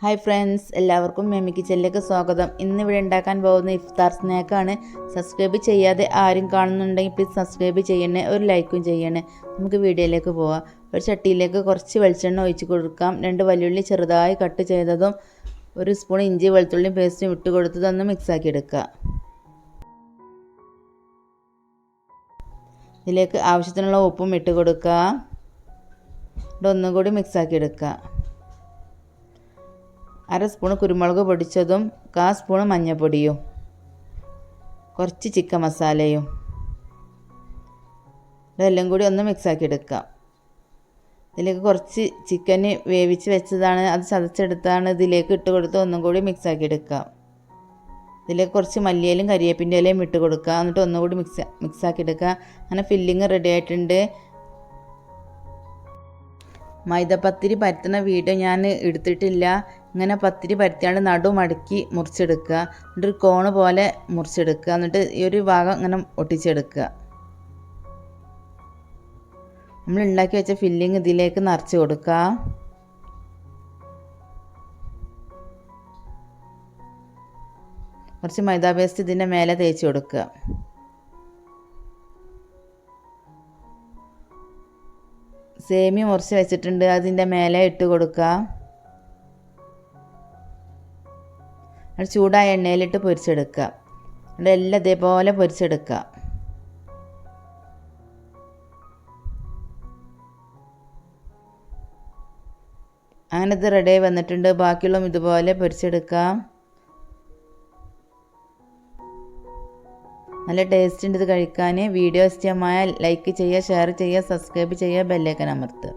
Hi friends എല്ലാവർക്കും മെമ്മി കിച്ചനിലേക്ക് സ്വാഗതം. ഇന്ന് ഇവിടെ ഉണ്ടാക്കാൻ പോകുന്ന ഇഫ്താർ സ്നാക്കാണ്. സബ്സ്ക്രൈബ് ചെയ്യാതെ ആരും കാണുന്നുണ്ടെങ്കിൽ പ്ലീസ് സബ്സ്ക്രൈബ് ചെയ്യണേ ഒരു ലൈക്കും ചെയ്യണേ. നമുക്ക് വീഡിയോയിലേക്ക് പോവാം. ഒരു ചട്ടിയിലേക്ക് കുറച്ച് വെളിച്ചെണ്ണ ഒഴിച്ച് കൊടുക്കാം. രണ്ട് വലിയുള്ളി ചെറുതായി കട്ട് ചെയ്തതും ഒരു സ്പൂൺ ഇഞ്ചി വെളുത്തുള്ളി പേസ്റ്റും ഇട്ട് കൊടുത്തതൊന്ന് മിക്സാക്കി എടുക്കുക. ഇതിലേക്ക് ആവശ്യത്തിനുള്ള ഉപ്പും ഇട്ട് കൊടുക്കുക. ഒന്നും കൂടി മിക്സാക്കി എടുക്കുക. അര സ്പൂൺ കുരുമുളക് പൊടിച്ചതും കാ സ്പൂൺ മഞ്ഞൾപ്പൊടിയും കുറച്ച് ചിക്കൻ മസാലയും. ഇതെല്ലാം കൂടി ഒന്ന് മിക്സാക്കി എടുക്കാം. ഇതിലേക്ക് കുറച്ച് ചിക്കൻ വേവിച്ച് വെച്ചതാണ് അത് ചതച്ചെടുത്താണ് ഇതിലേക്ക് ഇട്ട് കൊടുത്ത് ഒന്നും കൂടി മിക്സാക്കി എടുക്കാം. ഇതിലേക്ക് കുറച്ച് മല്ലിയിലും കരിയേപ്പിന്റെ ഇലയും ഇട്ട് കൊടുക്കുക എന്നിട്ട് ഒന്നും കൂടി മിക്സ് മിക്സാക്കി എടുക്കുക അങ്ങനെ ഫില്ലിങ് റെഡി ആയിട്ടുണ്ട്. മൈദപ്പത്തിരി പരത്തുന്ന വീഡിയോ ഞാൻ എടുത്തിട്ടില്ല. ഇങ്ങനെ പത്തിരി പരത്തിയാണ്ട് നടു മടക്കി മുറിച്ചെടുക്കുക. എന്നിട്ട് ഒരു കോണ് പോലെ മുറിച്ചെടുക്കുക. എന്നിട്ട് ഈ ഒരു ഭാഗം ഇങ്ങനെ ഒട്ടിച്ചെടുക്കുക. നമ്മൾ ഉണ്ടാക്കി വെച്ച ഫില്ലിങ് ഇതിലേക്ക് നിറച്ച് കൊടുക്കുക. കുറച്ച് മൈദാ പേസ്റ്റ് ഇതിന്റെ മേലെ തേച്ച് കൊടുക്കുക. സേമി മുറിച്ച് വെച്ചിട്ടുണ്ട്. അതിന്റെ മേലെ ഇട്ട് കൊടുക്കുക. അത് ചൂടായ എണ്ണയിലിട്ട് പൊരിച്ചെടുക്കുക. എന്നിട്ട് എല്ലാം ഇതേപോലെ പൊരിച്ചെടുക്കുക. അങ്ങനെ റെഡി വന്നിട്ടുണ്ട്. ബാക്കിയുള്ളതും ഇതുപോലെ പൊരിച്ചെടുക്കാം നല്ല ടേസ്റ്റ് ഉണ്ട് ഇത് കഴിക്കാൻ. വീഡിയോ ഇഷ്ടമായ ലൈക്ക് ചെയ്യുക ഷെയർ ചെയ്യുക സബ്സ്ക്രൈബ് ചെയ്യുക ബെല്ലേക്കൻ അമർത്തുക.